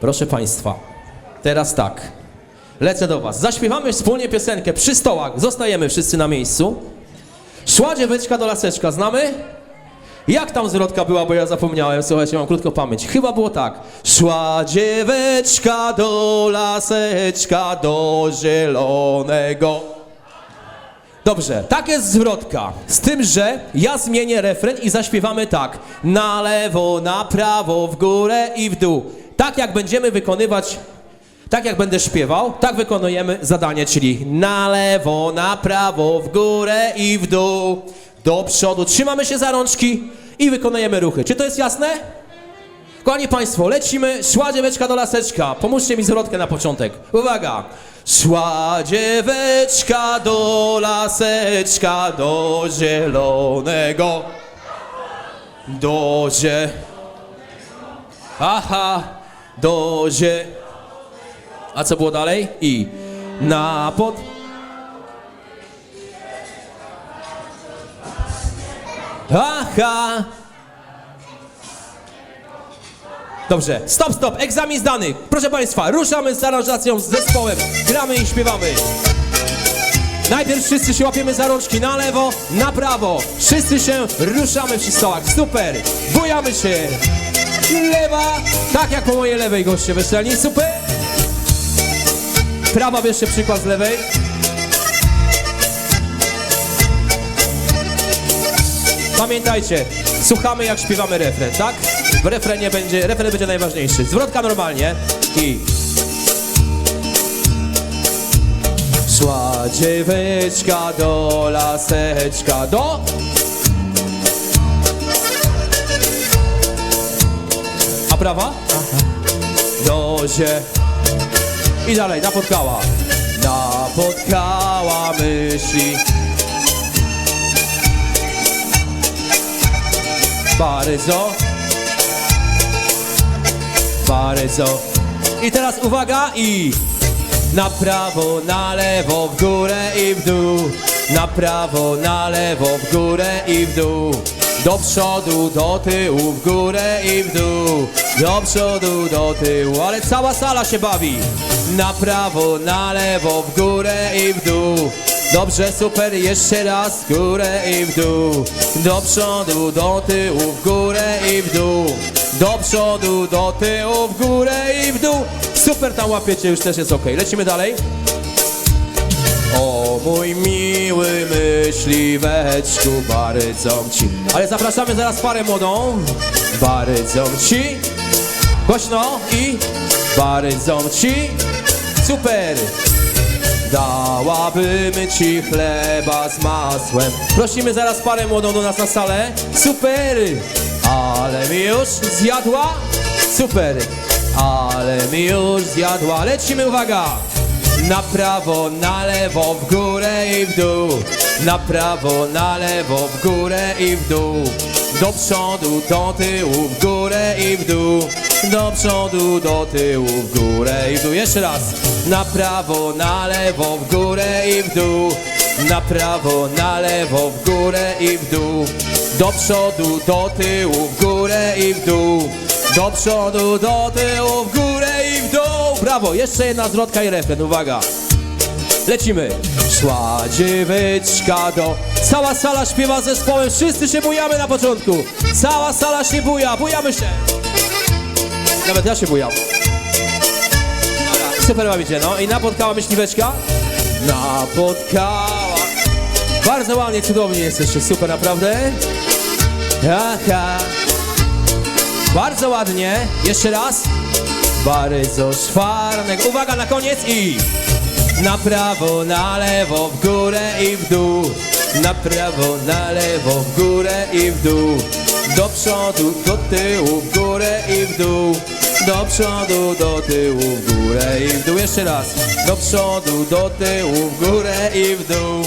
Proszę Państwa, teraz tak. Lecę do Was. Zaśpiewamy wspólnie piosenkę przy stołach. Zostajemy wszyscy na miejscu. Szła dzieweczka do laseczka, znamy? Jak tam zwrotka była, bo ja zapomniałem, słuchajcie, mam krótką pamięć. Chyba było tak. Szła dzieweczka do laseczka, do zielonego. Dobrze, tak jest zwrotka. Z tym, że ja zmienię refren i zaśpiewamy tak. Na lewo, na prawo, w górę i w dół. Tak jak będziemy wykonywać, tak jak będę śpiewał, tak wykonujemy zadanie, czyli na lewo, na prawo, w górę i w dół. Do przodu, trzymamy się za rączki i wykonujemy ruchy. Czy to jest jasne? Kochani Państwo, lecimy. Szła dzieweczka do laseczka. Pomóżcie mi zwrotkę na początek. Uwaga. Szła dzieweczka do laseczka, do zielonego. Do zie... Aha, do zie... A co było dalej? I na pod... Aha, Dobrze, stop, stop, egzamin zdany. Proszę Państwa, ruszamy z aranżacją, z zespołem, gramy i śpiewamy. Najpierw wszyscy się łapiemy za rączki na lewo, na prawo. Wszyscy się ruszamy przy stołach. Super, bujamy się. Lewa, tak jak po mojej lewej goście weselni, super. Prawa, bierzcie przykład z lewej. Pamiętajcie, słuchamy jak śpiewamy refren, tak? W refrenie będzie, refren będzie najważniejszy. Zwrotka normalnie i... Szła dzieweczka do laseczka, do... prawa? Do zie... I dalej, napotkała. Napotkała myśli. Bardzo. Bardzo. I teraz uwaga i na prawo, na lewo, w górę i w dół. Na prawo, na lewo, w górę i w dół. Do przodu, do tyłu, w górę i w dół. Do przodu, do tyłu, ale cała sala się bawi. Na prawo, na lewo, w górę i w dół. Dobrze, super, jeszcze raz w górę i w dół. Do przodu, do tyłu, w górę i w dół. Do przodu, do tyłu, w górę i w dół. Super, tam łapiecie, już też jest ok. Lecimy dalej. O mój miły myśliweczku, bardzo ci. Ale zapraszamy zaraz parę młodą. Bardzo ci. Głośno i bardzo ci. Super. Dałabym ci chleba z masłem. Prosimy zaraz parę młodą do nas na salę. Super! Ale mi już zjadła? Super! Ale mi już zjadła. Lecimy, uwaga! Na prawo, na lewo, w górę i w dół. Na prawo, na lewo, w górę i w dół. Do przodu, do tyłu, w górę i w dół. Do przodu, do tyłu, w górę i w dół. Jeszcze raz. Na prawo, na lewo, w górę i w dół. Na prawo, na lewo, w górę i w dół. Do przodu, do tyłu, w górę i w dół. Do przodu, do tyłu, w górę. Brawo, jeszcze jedna zwrotka i refren, uwaga. Lecimy. Szła dzieweczka do... Cała sala śpiewa z zespołem, wszyscy się bujamy na początku. Cała sala się buja, bujamy się. Nawet ja się bujam. Super bawicie, no. I napotkała myśliweczka? Napotkała. Bardzo ładnie, cudownie jesteście, super naprawdę. Aha. Bardzo ładnie. Jeszcze raz. Bardzo szwarnek. Uwaga na koniec i... Na prawo, na lewo, w górę i w dół. Na prawo, na lewo, w górę i w dół. Do przodu, do tyłu, w górę i w dół. Do przodu, do tyłu, w górę i w dół. Jeszcze raz. Do przodu, do tyłu, w górę i w dół.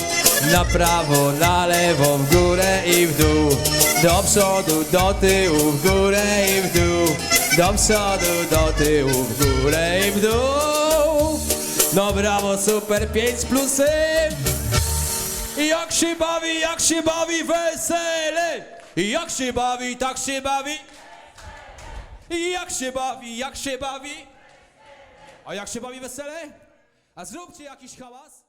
Na prawo, na lewo, w górę i w dół. Do przodu, do tyłu, w górę i w dół. Do przodu, do tyłu, w górę i w dół. No brawo, super, 5 plusy. Jak się bawi, jak się bawi wesele. Jak się bawi, tak się bawi. Jak się bawi, jak się bawi. A jak się bawi wesele? A zróbcie jakiś hałas.